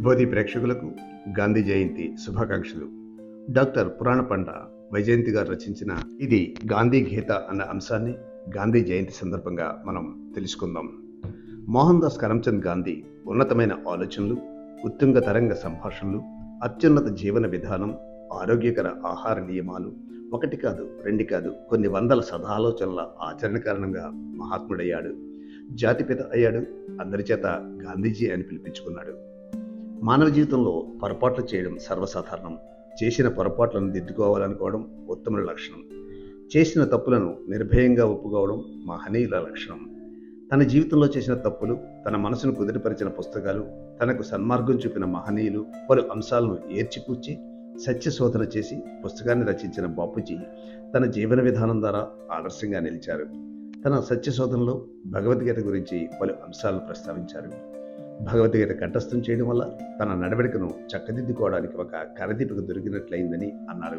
బోధి ప్రేక్షకులకు గాంధీ జయంతి శుభాకాంక్షలు. డాక్టర్ పురాణ పండ వైజయంతి గారు రచించిన ఇది గాంధీ గీత అన్న అంశాన్ని గాంధీ జయంతి సందర్భంగా మనం తెలుసుకుందాం. మోహన్ దాస్ కరమ్చంద్ గాంధీ ఉన్నతమైన ఆలోచనలు ఉత్తుంగ తరంగ సంభాషణలు అత్యున్నత జీవన విధానం ఆరోగ్యకర ఆహార నియమాలు ఒకటి కాదు రెండు కాదు కొన్ని వందల సదాలోచనల ఆచరణ కారణంగా మహాత్ముడయ్యాడు. జాతిపిత అయ్యాడు. అందరి చేత గాంధీజీ అని పిలిపించుకున్నాడు. మానవ జీవితంలో పొరపాట్లు చేయడం సర్వసాధారణం. చేసిన పొరపాట్లను దిద్దుకోవాలనుకోవడం ఉత్తముల లక్షణం. చేసిన తప్పులను నిర్భయంగా ఒప్పుకోవడం మహనీయుల లక్షణం. తన జీవితంలో చేసిన తప్పులు తన మనసును కుదిరిపరిచిన పుస్తకాలు తనకు సన్మార్గం చూపిన మహనీయులు పలు అంశాలను ఏర్చికూర్చి సత్యశోధన చేసి పుస్తకాన్ని రచించిన బాపూజీ తన జీవన విధానం ద్వారా ఆదర్శంగా నిలిచారు. తన సత్యశోధనలో భగవద్గీత గురించి పలు అంశాలను ప్రస్తావించారు. భగవద్గీత కంఠస్థం చేయడం వల్ల తన నడవడికను చక్కదిద్దుకోవడానికి ఒక కరదీపిక దొరికినట్లయిందని అన్నారు.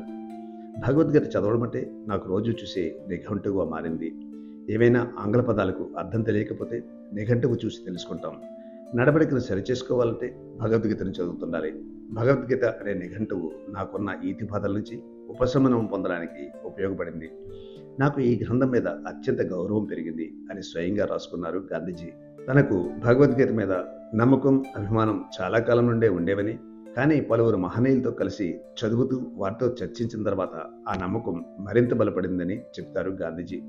భగవద్గీత చదవడం అంటే నాకు రోజు చూసే నిఘంటుగా మారింది. ఏవైనా ఆంగ్ల పదాలకు అర్థం తెలియకపోతే నిఘంటువు చూసి తెలుసుకుంటాం. నడవడికను సరిచేసుకోవాలంటే భగవద్గీతను చదువుతుండాలి. భగవద్గీత అనే నిఘంటువు నాకున్న ఈతి బాధల నుంచి ఉపశమనం పొందడానికి ఉపయోగపడింది. నాకు ఈ గ్రంథం మీద అత్యంత గౌరవం పెరిగింది అని స్వయంగా రాసుకున్నారు గాంధీజీ. తనకు భగవద్గీత మీద నమ్మకం అభిమానం చాలా కాలం నుండే ఉండేవని కానీ పలువురు మహనీయులతో కలిసి చదువుతూ వారితో చర్చించిన తర్వాత ఆ నమ్మకం మరింత బలపడిందని చెప్తారు గాంధీజీ.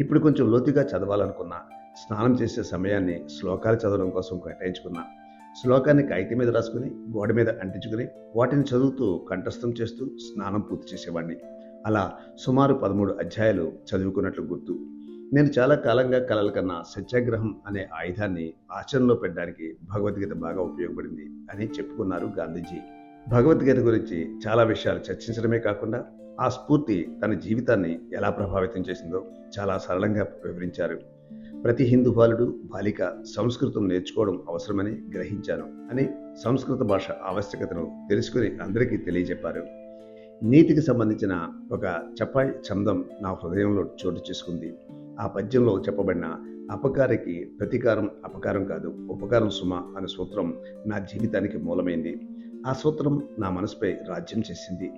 ఇప్పుడు కొంచెం లోతుగా చదవాలనుకున్నా స్నానం చేసే సమయాన్ని శ్లోకాలు చదవడం కోసం కేటాయించుకున్నా శ్లోకాన్ని కాగితం మీద రాసుకుని గోడ మీద అంటించుకుని వాటిని చదువుతూ కంఠస్థం చేస్తూ స్నానం పూర్తి చేసేవాడిని. అలా సుమారు పదమూడు అధ్యాయాలు చదువుకున్నట్లు గుర్తు. నేను చాలా కాలంగా కలల కన్నా సత్యాగ్రహం అనే ఆయుధాన్ని ఆచరణలో పెట్టడానికి భగవద్గీత బాగా ఉపయోగపడింది అని చెప్పుకున్నారు గాంధీజీ. భగవద్గీత గురించి చాలా విషయాలు చర్చించడమే కాకుండా ఆ స్ఫూర్తి తన జీవితాన్ని ఎలా ప్రభావితం చేసిందో చాలా సరళంగా వివరించారు. ప్రతి హిందూ బాలుడు బాలిక సంస్కృతం నేర్చుకోవడం అవసరమని గ్రహించాను అని సంస్కృత భాష ఆవశ్యకతను తెలుసుకుని అందరికీ తెలియజెప్పారు. నీతికి సంబంధించిన ఒక చపాయ్ చందం నా హృదయంలో చోటు చేసుకుంది. ఆ పద్యంలో చెప్పబడిన అపకారికి ప్రతీకారం అపకారం కాదు ఉపకారం సుమ అనే సూత్రం నా జీవితానికి మూలమైంది. ఆ సూత్రం నా మనసుపై రాజ్యం చేసింది.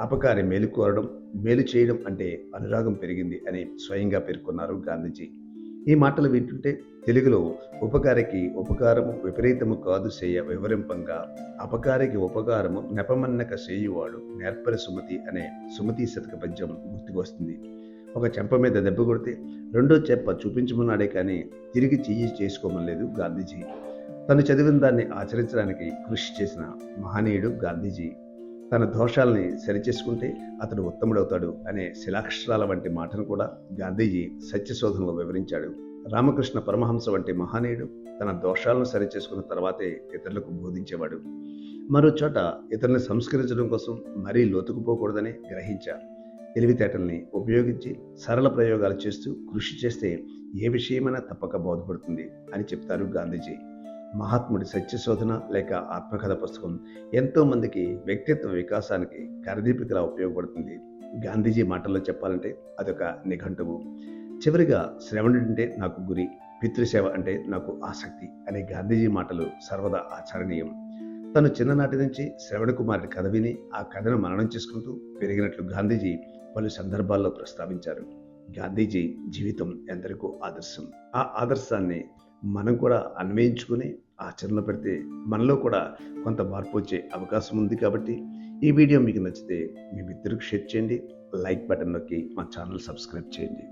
అపకారి మేలు కోరడం మేలు చేయడం అంటే అనురాగం పెరిగింది అని స్వయంగా పేర్కొన్నారు గాంధీజీ. ఈ మాటలు వింటుంటే తెలుగులో ఉపకారికి ఉపకారము విపరీతము కాదు చేయ వివరింపంగా అపకారికి ఉపకారము నెపమన్నక చేయువాడు నేర్పరి సుమతి అనే సుమతి శతక పద్యం గుర్తుకొస్తుంది. ఒక చెంప మీద దెబ్బ కొడితే రెండో చెంప చూపించమన్నాడే కానీ తిరిగి చెయ్యి చేసుకోమలేదు గాంధీజీ. తను చదివిన దాన్ని ఆచరించడానికి కృషి చేసిన మహనీయుడు గాంధీజీ. తన దోషాలని సరిచేసుకుంటే అతడు ఉత్తముడవుతాడు అనే శిలాక్షరాల వంటి మాటను కూడా గాంధీజీ సత్యశోధనలో వివరించాడు. రామకృష్ణ పరమహంస వంటి మహనీయుడు తన దోషాలను సరిచేసుకున్న తర్వాతే ఇతరులకు బోధించేవాడు. మరో చోట ఇతరుని సంస్కరించడం కోసం మరీ లోతుకుపోకూడదని గ్రహించారు. తెలివితేటల్ని ఉపయోగించి సరళ ప్రయోగాలు చేస్తూ కృషి చేస్తే ఏ విషయమైనా తప్పక బోధపడుతుంది అని చెప్తారు గాంధీజీ. మహాత్ముడి సత్యశోధన లేక ఆత్మకథ పుస్తకం ఎంతోమందికి వ్యక్తిత్వ వికాసానికి కరదీపికలా ఉపయోగపడుతుంది. గాంధీజీ మాటల్లో చెప్పాలంటే అదొక నిఘంటువు. చివరిగా శ్రవణుడంటే నాకు గురి పితృసేవ అంటే నాకు ఆసక్తి అనే గాంధీజీ మాటలు సర్వదా ఆచరణీయం. తను చిన్ననాటి నుంచి శ్రవణ కుమారుడి కథ విని ఆ కథను మననం చేసుకుంటూ పెరిగినట్లు గాంధీజీ పలు సందర్భాల్లో ప్రస్తావించారు. గాంధీజీ జీవితం ఎందరికో ఆదర్శం. ఆ ఆదర్శాన్ని మనం కూడా అన్వయించుకుని ఆచరణలో పెడితే మనలో కూడా కొంత మార్పు వచ్చే అవకాశం ఉంది కాబట్టి ఈ వీడియో మీకు నచ్చితే మీ మిత్రులకు షేర్ చేయండి. లైక్ బటన్ నొక్కి మా ఛానల్ సబ్స్క్రైబ్ చేయండి.